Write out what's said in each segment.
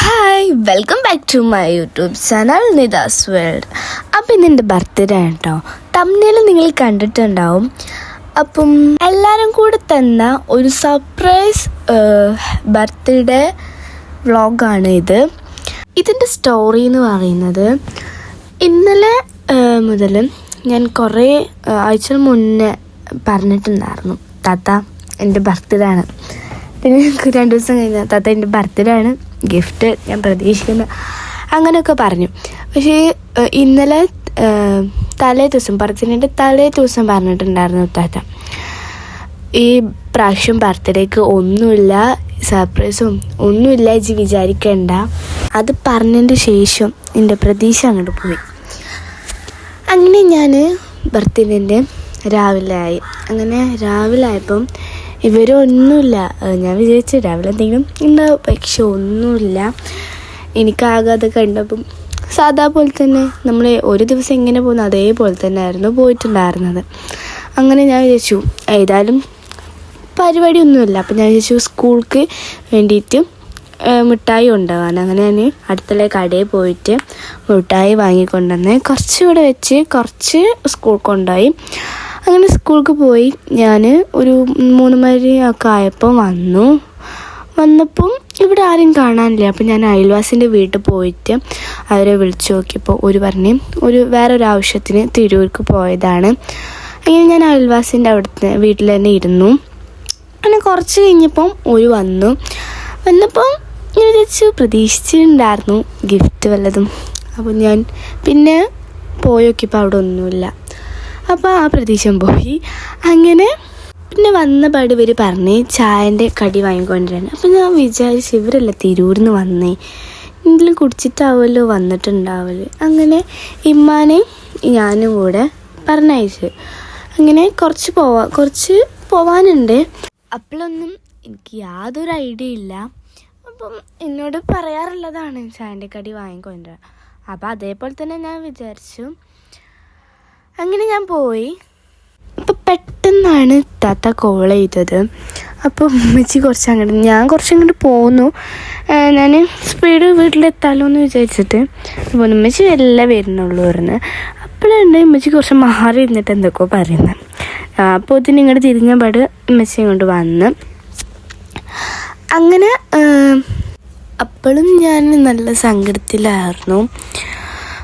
Hi welcome back to my YouTube channel Nida's world അപ്പം ഇന്ന് എന്റെ ബർത്ത്ഡേ ആണ് കേട്ടോ തമ്മിൽ നിങ്ങൾ കണ്ടിട്ടുണ്ടാവും. അപ്പം എല്ലാവരും കൂടെ തന്ന ഒരു സർപ്രൈസ് ബർത്ത്ഡേ വ്ളോഗാണ് ഇത്. ഇതിന്റെ സ്റ്റോറി എന്ന് പറയുന്നത് ഇന്നലെ മുതൽ ഞാൻ കുറേ ആഴ്ച മുന്നേ പറഞ്ഞിട്ടുണ്ടായിരുന്നു. താത്ത എന്റെ ബർത്ത്ഡേ ആണ് പിന്നെ രണ്ട് ദിവസം കഴിഞ്ഞ താത്ത എന്റെ ബർത്ത്ഡേ ആണ് ഗിഫ്റ്റ് ഞാൻ പ്രതീക്ഷിക്കുന്നു. അങ്ങനെയൊക്കെ പറഞ്ഞു. പക്ഷേ ഇന്നലെ തലേ ദിവസം പറഞ്ഞിട്ട് തലേ ദിവസം പറഞ്ഞിട്ടുണ്ടായിരുന്നു താത്ത ഈ പ്രാവശ്യം ബർത്ത്ഡേക്ക് ഒന്നുമില്ല സർപ്രൈസും ഒന്നുമില്ല ഇജ് വിചാരിക്കണ്ട. അത് പറഞ്ഞതിന്റെ ശേഷം എന്റെ പ്രതീക്ഷ അങ്ങോട്ട് പോയി. അങ്ങനെ ഞാൻ ബർത്ത്ഡേന്റെ രാവിലെ ആയി. അങ്ങനെ രാവിലെ ആയപ്പം ഇവരൊന്നുമില്ല. ഞാൻ വിചാരിച്ചു രാവിലെ എന്തെങ്കിലും ഉണ്ടാവും. പക്ഷെ ഒന്നുമില്ല. എനിക്കാകെ അത് കണ്ടപ്പം സാധാ പോലെ തന്നെ നമ്മൾ ഒരു ദിവസം എങ്ങനെ പോകുന്നു അതേപോലെ തന്നെ ആയിരുന്നു പോയിട്ടുണ്ടായിരുന്നത്. അങ്ങനെ ഞാൻ വിചാരിച്ചു ഏതായാലും പരിപാടിയൊന്നുമില്ല. അപ്പം ഞാൻ വിചാരിച്ചു സ്കൂൾക്ക് വേണ്ടിയിട്ട് മിഠായി കൊണ്ടുപോകാൻ. അങ്ങനെ ഞാൻ അടുത്തുള്ള കടയിൽ പോയിട്ട് മിഠായി വാങ്ങിക്കൊണ്ടുവന്ന് കുറച്ചുകൂടെ വെച്ച് കുറച്ച് സ്കൂൾ കൊണ്ടുപോയി. അങ്ങനെ സ്കൂൾക്ക് പോയി. ഞാൻ ഒരു മൂന്ന് മണി ഒക്കെ ആയപ്പോൾ വന്നു. വന്നപ്പം ഇവിടെ ആരും കാണാനില്ല. അപ്പം ഞാൻ അയൽവാസിന്റെ വീട്ടിൽ പോയിട്ട് അവരെ വിളിച്ചു നോക്കിയപ്പോൾ ഒരു പറഞ്ഞ് ഒരു വേറൊരു ആവശ്യത്തിന് തിരൂർക്ക് പോയതാണ്. അങ്ങനെ ഞാൻ അയൽവാസിന്റെ അവിടുത്തെ വീട്ടിൽ തന്നെ ഇരുന്നു. അങ്ങനെ കുറച്ച് കഴിഞ്ഞപ്പം ഒരു വന്നു. വന്നപ്പം ഞാൻ വിചാരിച്ചു പ്രതീക്ഷിച്ചിട്ടുണ്ടായിരുന്നു. ഗിഫ്റ്റ് വല്ലതും. അപ്പോൾ ഞാൻ പിന്നെ പോയോക്കിപ്പോൾ അവിടെ ഒന്നുമില്ല. അപ്പോൾ ആ പ്രതീക്ഷ പോയി. അങ്ങനെ പിന്നെ വന്ന പാട് ഇവർ പറഞ്ഞ് ചായന്റെ കടി വാങ്ങിക്കൊണ്ടിരാൻ അപ്പോൾ ഞാൻ വിചാരിച്ചു ഇവരല്ല തിരൂരിൽ നിന്ന് വന്നേ. എന്തെങ്കിലും കുടിച്ചിട്ടാവുമല്ലോ വന്നിട്ടുണ്ടാവൽ. അങ്ങനെ ഇമ്മാനെ ഞാനും കൂടെ പറഞ്ഞയച്ചു. അങ്ങനെ കുറച്ച് പോവാ കുറച്ച് പോവാനുണ്ട്. അപ്പോഴൊന്നും എനിക്ക് യാതൊരു ഐഡിയ ഇല്ല. അപ്പം എന്നോട് പറയാറുള്ളതാണ് ചായന്റെ കടി വാങ്ങിക്കൊണ്ടുവരാൻ. അപ്പം അതേപോലെ തന്നെ ഞാൻ വിചാരിച്ചു. അങ്ങനെ ഞാൻ പോയി. അപ്പം പെട്ടെന്നാണ് താത്ത കോൾ ചെയ്തത്. അപ്പോൾ ഉമ്മച്ചി കുറച്ച് അങ്ങോട്ട് ഞാൻ കുറച്ച് അങ്ങോട്ട് പോന്നു. ഞാൻ സ്പീഡ് വീട്ടിലെത്താലോ എന്ന് വിചാരിച്ചിട്ട്. അപ്പോൾ ഉമ്മച്ചി എല്ലാം വരുന്നുള്ളൂ പറഞ്ഞ്. അപ്പോഴാണ് ഉമ്മച്ചി കുറച്ച് മാറി ഇരുന്നിട്ട് എന്തൊക്കെയോ പറയുന്നത് അപ്പോൾ ഇതിന് ഇങ്ങോട്ട് തിരിഞ്ഞ പാട് ഉമ്മച്ചി ഇങ്ങോട്ട് വന്ന്. അങ്ങനെ അപ്പോഴും ഞാൻ നല്ല സങ്കടത്തിലായിരുന്നു.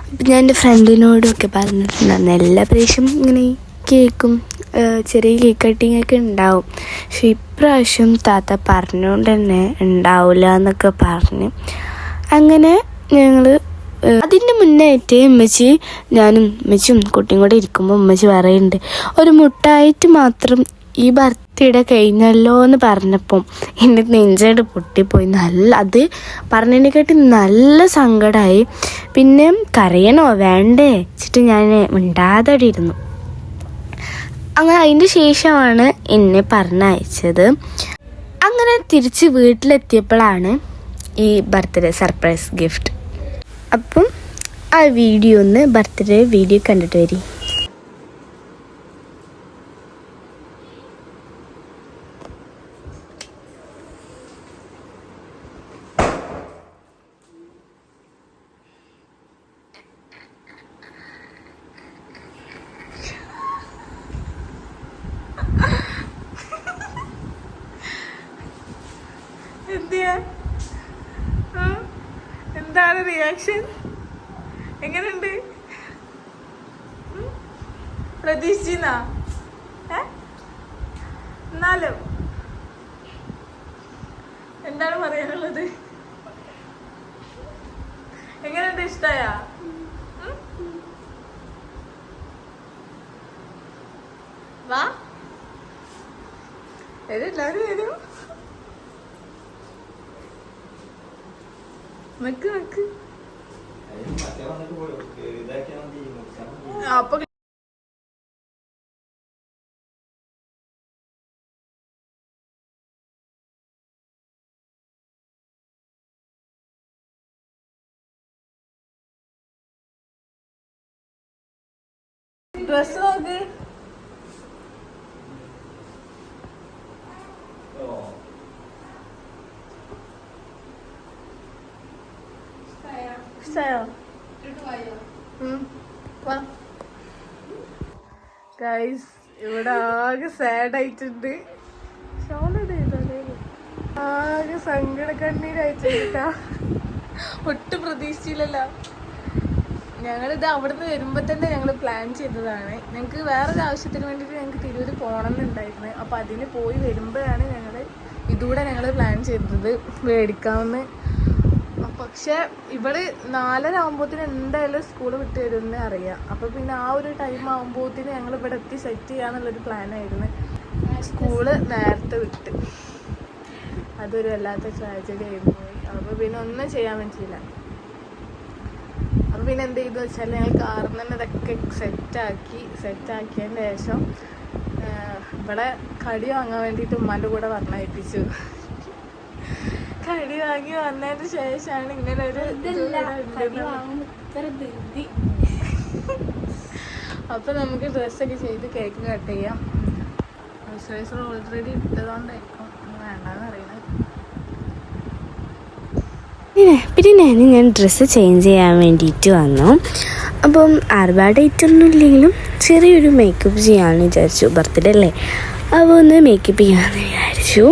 അപ്പം ഞാൻ എന്റെ ഫ്രണ്ടിനോടൊക്കെ പറഞ്ഞിട്ടുണ്ടായിരുന്നു എല്ലാ പ്രാവശ്യം ഇങ്ങനെ കേക്കും ചെറിയ കേക്ക് കട്ടിങ് ഒക്കെ ഉണ്ടാവും. പക്ഷെ ഇപ്രാവശ്യം താത്ത പറഞ്ഞുകൊണ്ട് തന്നെ ഉണ്ടാവില്ല എന്നൊക്കെ പറഞ്ഞ്. അങ്ങനെ ഞങ്ങൾ അതിന്റെ മുന്നായിട്ട് ഉമ്മച്ചി ഞാനും ഉമ്മച്ചും കുട്ടിയും കൂടെ ഇരിക്കുമ്പോൾ ഉമ്മച്ചി പറയുന്നുണ്ട് ഒരു മുട്ടായിട്ട് മാത്രം ഈ ബർത്ത്ഡേ കഴിഞ്ഞല്ലോ എന്ന് പറഞ്ഞപ്പം എന്റെ നെഞ്ചായിട്ട് പൊട്ടിപ്പോയി. നല്ല അത് പറഞ്ഞതിനെക്കാട്ടി നല്ല സങ്കടമായി പിന്നെ കരയണോ? വേണ്ടേ? വെച്ചിട്ട് ഞാൻ മിണ്ടാതെ ഇരുന്നു അങ്ങനെ അതിന്റെ ശേഷമാണ് എന്നെ പറഞ്ഞയച്ചത്. അങ്ങനെ തിരിച്ച് വീട്ടിലെത്തിയപ്പോഴാണ് ഈ ബർത്ത്ഡേ സർപ്രൈസ് ഗിഫ്റ്റ്. അപ്പം ആ വീഡിയോ ഒന്ന് ബർത്ത്ഡേ വീഡിയോ കണ്ടിട്ട് വരി എന്തിയാ ആ? എന്താണ് റിയാക്ഷൻ എങ്ങനെയുണ്ട്? പ്രതീക്ഷിച്ചിന്ന എന്നാലും. എന്താണ് പറയാനുള്ളത്? എങ്ങനെയുണ്ട് ഇഷ്ടായ? വാ. വരും എല്ലാവരും വരും. നിക്ക് നിക്ക്. അപ്പൊ ഡ്രസ് നോക്ക്. ഇഷ്ടായോ ഗൈസ് ഇവിടെ ആകെ സാഡ് ആയിട്ടുണ്ട്? ആകെ സങ്കട കണ്ണീരായിട്ടാ ഒട്ടും പ്രതീക്ഷിച്ചില്ലല്ലോ. ഞങ്ങളിത് അവിടുന്ന് വരുമ്പോൾ തന്നെ ഞങ്ങൾ പ്ലാൻ ചെയ്തതാണ്. ഞങ്ങൾക്ക് വേറൊരു ആവശ്യത്തിന് വേണ്ടിയിട്ട് ഞങ്ങൾക്ക് തിരൂർ പോകണം എന്നുണ്ടായിരുന്നു അപ്പോൾ അതിന് പോയി വരുമ്പോഴാണ് ഞങ്ങൾ ഇതുകൂടെ ഞങ്ങൾ പ്ലാൻ ചെയ്തത്. മേടിക്കാമെന്ന്. പക്ഷെ ഇവൾ നാലര ആകുമ്പോഴത്തേന് എന്തായാലും സ്കൂൾ വിട്ട് വരുമെന്ന് അറിയാം. അപ്പൊ പിന്നെ ആ ഒരു ടൈം ആകുമ്പോഴത്തേന് ഞങ്ങൾ ഇവിടെ എത്തി സെറ്റ് ചെയ്യാന്നുള്ളൊരു പ്ലാനായിരുന്നു സ്കൂൾ നേരത്തെ വിട്ട്. അതൊരു വല്ലാത്ത ട്രാജഡി ആയിരുന്നു. പോയി അപ്പൊ പിന്നെ ഒന്നും ചെയ്യാൻ പറ്റിയില്ല. അപ്പൊ പിന്നെ എന്ത് ചെയ്തു വെച്ചാൽ ഞങ്ങൾ കാറിൽ തന്നെ ഇതൊക്കെ സെറ്റാക്കി സെറ്റാക്കിയതിന് ശേഷം ഇവിടെ കടി വാങ്ങാൻ വേണ്ടിയിട്ട് ഉമ്മാന്റെ കൂടെ പറഞ്ഞയപ്പിച്ചു കടി വാങ്ങി വന്നതിന് ശേഷമാണ് ഇങ്ങനെ ഒരു അപ്പൊ നമുക്ക് ഡ്രസ്സൊക്കെ ചെയ്ത് കേക്ക് കട്ട് ചെയ്യാം. മോയ്സ്ചറൈസർ ഓൾറെഡി ഇട്ടതുകൊണ്ടായിരിക്കും വേണ്ടെന്ന് അറിയണത് പിന്നെ പിന്നെ ഞാൻ ഡ്രസ്സ് ചേഞ്ച് ചെയ്യാൻ വേണ്ടിയിട്ട് വന്നു. അപ്പം ഒരുപാട് ഒന്നും ഇല്ലെങ്കിലും ചെറിയൊരു മേക്കപ്പ് ചെയ്യാമെന്ന് വിചാരിച്ചു ബർത്ത്ഡേ അല്ലേ? അപ്പോൾ ഒന്ന് മേക്കപ്പ് ചെയ്യാമെന്ന് വിചാരിച്ചു.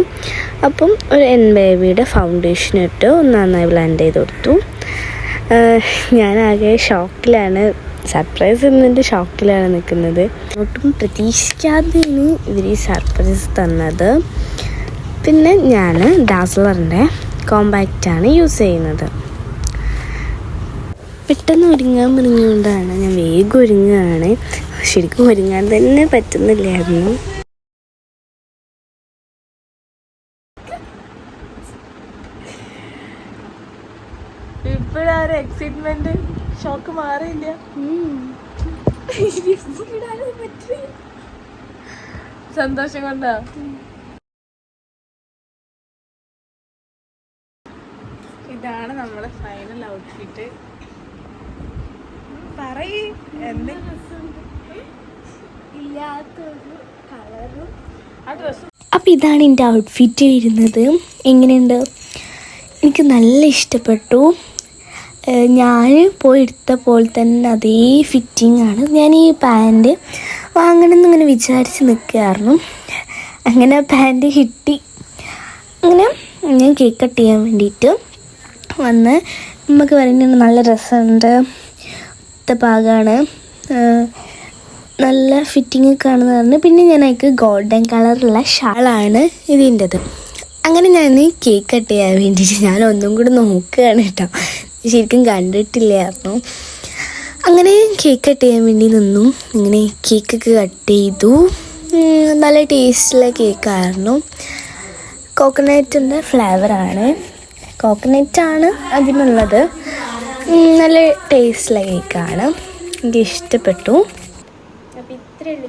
അപ്പം ഒരു എൻ ബേബിയുടെ ഫൗണ്ടേഷൻ ഇട്ട് നന്നായി ബ്ലെൻഡ് ചെയ്ത് കൊടുത്തു. ഞാനാകെ ഷോക്കിലാണ്. സർപ്രൈസ് എന്നിട്ട് ഷോക്കിലാണ് നിൽക്കുന്നത്. ഒട്ടും പ്രതീക്ഷിക്കാതെയാണ് ഇവർ ഈ സർപ്രൈസ് തന്നത്. പിന്നെ ഞാൻ ഡാസ്ലറിന്റെ കോമ്പാക്റ്റാണ് യൂസ് ചെയ്യുന്നത്. പെട്ടെന്ന് ഒരുങ്ങാൻ പറഞ്ഞുകൊണ്ടാണ് ഞാൻ വേഗം ഒരുങ്ങുകയാണ്. ശരിക്കും ഒരുങ്ങാൻ തന്നെ പറ്റുന്നില്ലായിരുന്നു. ഇപ്പോഴാരും എക്സൈറ്റ്മെന്റ് ഷോക്ക് മാറിയില്ല. സന്തോഷം കൊണ്ടാ? ഇതാണ് നമ്മുടെ ഫൈനൽ ഔട്ട്ഫിറ്റ് പറയ് എന്ത്? ഇല്ലാത്തൊരു കളറും ആ ഡ്രസ്സ് അപ്പോൾ ഇതാണ് എന്റെ ഔട്ട്ഫിറ്റ് വരുന്നത് എങ്ങനെയുണ്ട്? എനിക്ക് നല്ല ഇഷ്ടപ്പെട്ടു. ഞാൻ പോയി എടുത്ത തന്നെ അതേ ഫിറ്റിംഗ് ആണ്. ഞാൻ ഈ പാന്റ് വാങ്ങണമെന്ന് ഇങ്ങനെ വിചാരിച്ച് നിൽക്കുകയായിരുന്നു അങ്ങനെ പാന്റ് കിട്ടി. അങ്ങനെ ഞാൻ കേക്ക് കട്ട് ചെയ്യാൻ വേണ്ടിയിട്ട് വന്ന് നമുക്ക് പറയുന്നത് നല്ല രസമുണ്ട്. ഒത്ത പാകമാണ് നല്ല ഫിറ്റിംഗ് ഒക്കെ ആണെന്ന് പറഞ്ഞു പിന്നെ ഞാൻ അതിക്ക് ഗോൾഡൻ കളറുള്ള ഷാളാണ് ഇതിന്റെത്. അങ്ങനെ ഞാൻ കേക്ക് കട്ട് ചെയ്യാൻ വേണ്ടിയിട്ട് ഞാൻ ഒന്നും കൂടി നോക്കുകയാണ് കേട്ടോ. ശരിക്കും കണ്ടിട്ടില്ലായിരുന്നു അങ്ങനെ കേക്ക് കട്ട് ചെയ്യാൻ വേണ്ടി നിന്നു. ഇങ്ങനെ കേക്കൊക്കെ കട്ട് ചെയ്തു. നല്ല ടേസ്റ്റുള്ള കേക്കായിരുന്നു കോക്കനട്ടിന്റെ ഫ്ലേവറാണ് കോക്കനട്ടാണ് അതിനുള്ളത്. നല്ല ടേസ്റ്റുള്ള കേക്കാണ് എനിക്ക് ഇഷ്ടപ്പെട്ടു. അപ്പം ഇത്രയുള്ള